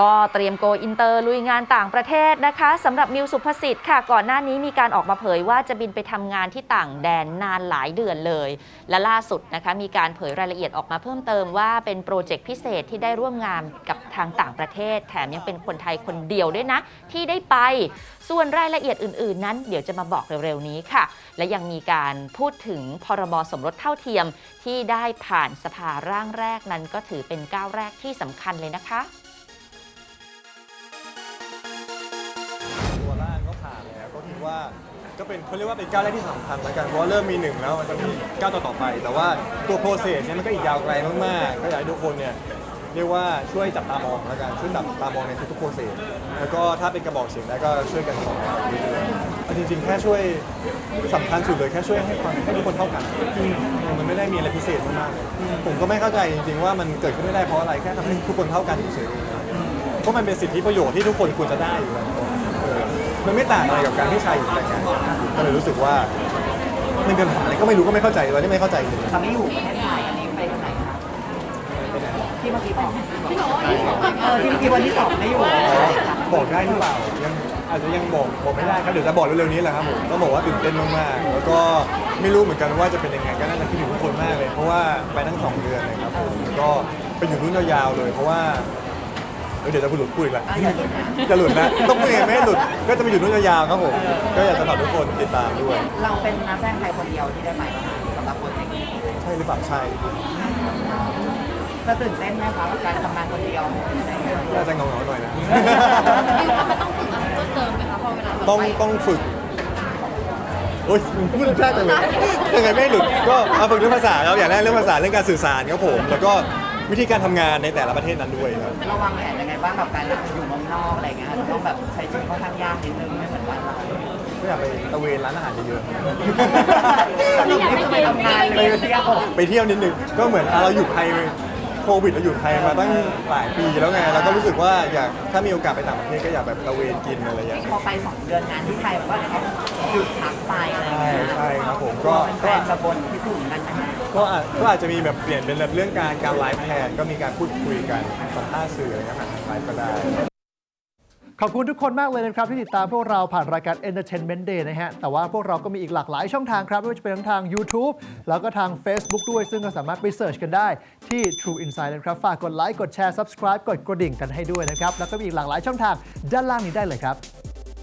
ก็เตรียมโกอินเตอร์ลุยงานต่างประเทศนะคะสำหรับมิวสุภสิทธิ์ค่ะ ก่อนหน้านี้มีการออกมาเผยว่าจะบินไปทำงานที่ต่างแดนนานหลายเดือนเลย และล่าสุดนะคะมีการเผยรายละเอียดออกมาเพิ่มเติมว่าเป็นโปรเจกต์พิเศษที่ได้ร่วมงานกับทางต่างประเทศ แถมยังเป็นคนไทยคนเดียวด้วยนะ ที่ได้ไป ส่วนรายละเอียดอื่น ๆ นั้นเดี๋ยวจะมาบอกเร็วๆนี้ค่ะ และยังมีการพูดถึงพรบสมรสเท่าเทียมที่ได้ผ่านสภาร่างแรกนั้นก็ถือเป็นก้าวแรกที่สำคัญเลยนะคะ ก็เป็นเขาเรียกว่าเป็นก้าวแรกที่สำคัญแล้วกันเพราะว่าเริ่มมีหนึ่งแล้วมันจะมีก้าวต่อๆไป แต่ว่าตัวโปรเซสเนี่ยมันก็อีกยาวไกลมากๆก็อยากให้ทุกคนเนี่ยเรียกว่าช่วยจับตามองแล้วกันช่วยจับตามองในทุกๆโปรเซสแล้วก็ถ้าเป็นกระบอกเสียงได้ก็ช่วยกันสอนเรื่อยๆเอาจริงๆแค่ช่วยสำคัญสุดเลยแค่ช่วยให้ความให้ทุกคนเท่ากันมันไม่ได้มีอะไรพิเศษมากๆเลยผมก็ไม่เข้าใจจริงๆว่ามันเกิดขึ้นไม่ได้เพราะอะไรแค่ทำให้ทุกคนเท่ากันเฉยๆเพราะมันเป็นสิทธิประโยชน์ที่ทุกคนควรจะได้อยู่แล้ว มันไม่ต่างอะไรกับการที่ชายหญิงแต่งงานก็เลยรู้สึกว่ามันเป็นปัญหาอะไรก็ไม่รู้ก็ไม่เข้าใจเราที่ไม่เข้าใจเลยจะไม่อยู่ประเทศไทยอันนี้ไปที่ไหนคะที่เมื่อกี้บอกที่บอกว่าเออที่เมื่อกี้วันที่สองไม่อยู่บอกได้หรือเปล่ายังอาจจะยังบอกบอกไม่ได้ครับเดี๋ยวจะบอกเร็วๆนี้แหละครับผมต้องบอกว่าตื่นเต้นมากๆแล้วก็ไม่รู้เหมือนกันว่าจะเป็นยังไงก็น่าจะคิดถึงทุกคนมากเลย เพราะว่าไปทั้งสองเดือนเลยครับผมก็ไปอยู่นู่นยาวๆเลย เพราะว่า เดี๋ยวจะพูดหลุดพูดอีกแล้วอะอย่าลืมนะจะหลุดนะต้องพูดยังไงไม่ให้หลุดก็จะไปอยู่นู่นยาวๆครับผมก็อยากจะฝากทุกคนติดตามด้วย เราเป็นนักแสดงไทยคนเดียวที่ได้ไปสำหรับโปรเจกต์นี้ใช่หรือเปล่าใช่จะตื่นเต้นไหมคะกับการทำงานคนเดียวอะไรอย่างเงี้ยน่าจะเงาๆหน่อยนะคิดว่ามันต้องฝึกอะไรเพิ่มเติมไหมคะพอเวลาแบบต้องไปต้องฝึกโอ๊ยพูดแค่จังเลยยังไงไม่ให้หลุดก็เอาฝึกเรื่องภาษาครับอย่างแรกเรื่องภาษาเรื่องการสื่อสารครับผมแล้วก็ วิธีการทำงานในแต่ละประเทศนั้นด้วยครับ เราวางแผนยังไงบ้างกับการอยู่เมืองนอกอะไรอย่างเงี้ยอาจจะต้องแบบใช้ชีวิตค่อนข้างยากนิดนึงไม่เหมือนบ้านเราก็อยากไปตะเวนร้านอาหารเยอะสรุปนี่คือไปทำงานเลยไปเที่ยวๆไปเที่ยวนิดนึง ก็เหมือนอะเราอยู่ไทยโควิดเราอยู่ไทยมาตั้งหลายปีแล้วไง เราก็รู้สึกว่าอยากถ้ามีโอกาสไปต่างประเทศก็อยากแบบตะเวนกินอะไรอย่างเงี้ย พอไปสองเดือนงานที่ไทยบอกว่าเขาหยุดพักไปอะไรอย่างใช่เงี้ยใช่ครับผม ก็ก็เป็นแฟก็นจะบนที่ถึงกันนะก็อาจก็อาจจะมีแบบเปลี่ยนเป็นแบบเรื่องการการไลฟ์แทนก็มีการพูดคุยกันสัมภาษณ์สื่ออะไรเงี้ยผ่านทางไลฟ์ก็ได้ ขอบคุณทุกคนมากเลยนะครับ ที่ติดตามพวกเราผ่านรายการ Entertainment Day นะฮะ แต่ว่าพวกเราก็มีอีกหลากหลายช่องทางครับ ไม่ว่าจะเป็นทั้งทาง YouTube แล้วก็ทาง Facebook ด้วย ซึ่งก็สามารถไปเสิร์ชกันได้ที่ True Insight นะครับ ฝากกดไลค์ กดแชร์ Subscribe กดกระดิ่งกันให้ด้วยนะครับ แล้วก็มีอีกหลากหลายช่องทางด้านล่างนี้ได้เลยครับ